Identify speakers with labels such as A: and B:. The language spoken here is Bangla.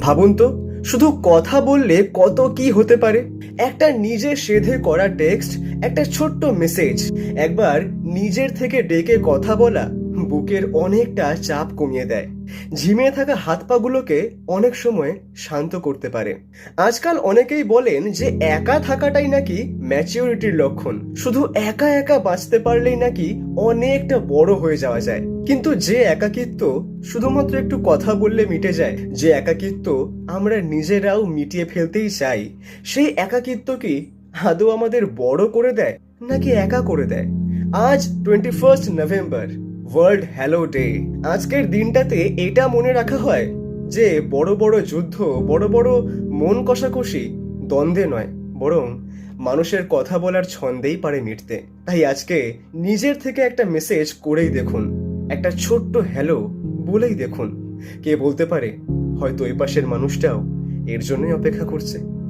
A: ভাবুন তো, শুধু কথা বললে কত কি হতে পারে? একটা নিজে সেধে করা টেক্সট একটা ছোট্ট মেসেজ একবার নিজের থেকে ডেকে কথা বলা বুকের অনেকটা চাপ কমিয়ে দেয়। ঝিমিয়ে থাকা হাত পাগুলোকে অনেক সময় শান্ত করতে পারে। আজকাল অনেকেই বলেন যে একা থাকাটাই নাকি ম্যাচিউরিটির লক্ষণ। শুধু একা একা বাঁচতে পারলেই নাকি অনেকটা বড় হয়ে যাওয়া যায়। কিন্তু যে একাকিত্ব শুধুমাত্র একটু কথা বললে মিটে যায়, যে একাকিত্ব আমরা নিজেরাও মিটিয়ে ফেলতেই চাই, সেই একাকিত্ব কি আদৌ আমাদের বড় করে দেয় নাকি একা করে দেয়? আজ twenty first November World Hello Day. আজকের দিনটাতে এটা মনে রাখা হয় যে বড় বড় যুদ্ধ, বড় বড় মন কষাকষি দ্বন্দ্বে নয়, বরং মানুষের কথা বলার ছন্দেই পারে মিটতে। তাই আজকে নিজের থেকে একটা মেসেজ করেই দেখুন, একটা ছোট্ট হ্যালো বলেই দেখুন। কে বলতে পারে? হয়তো ওই পাশের মানুষটাও এর জন্যই অপেক্ষা করছে।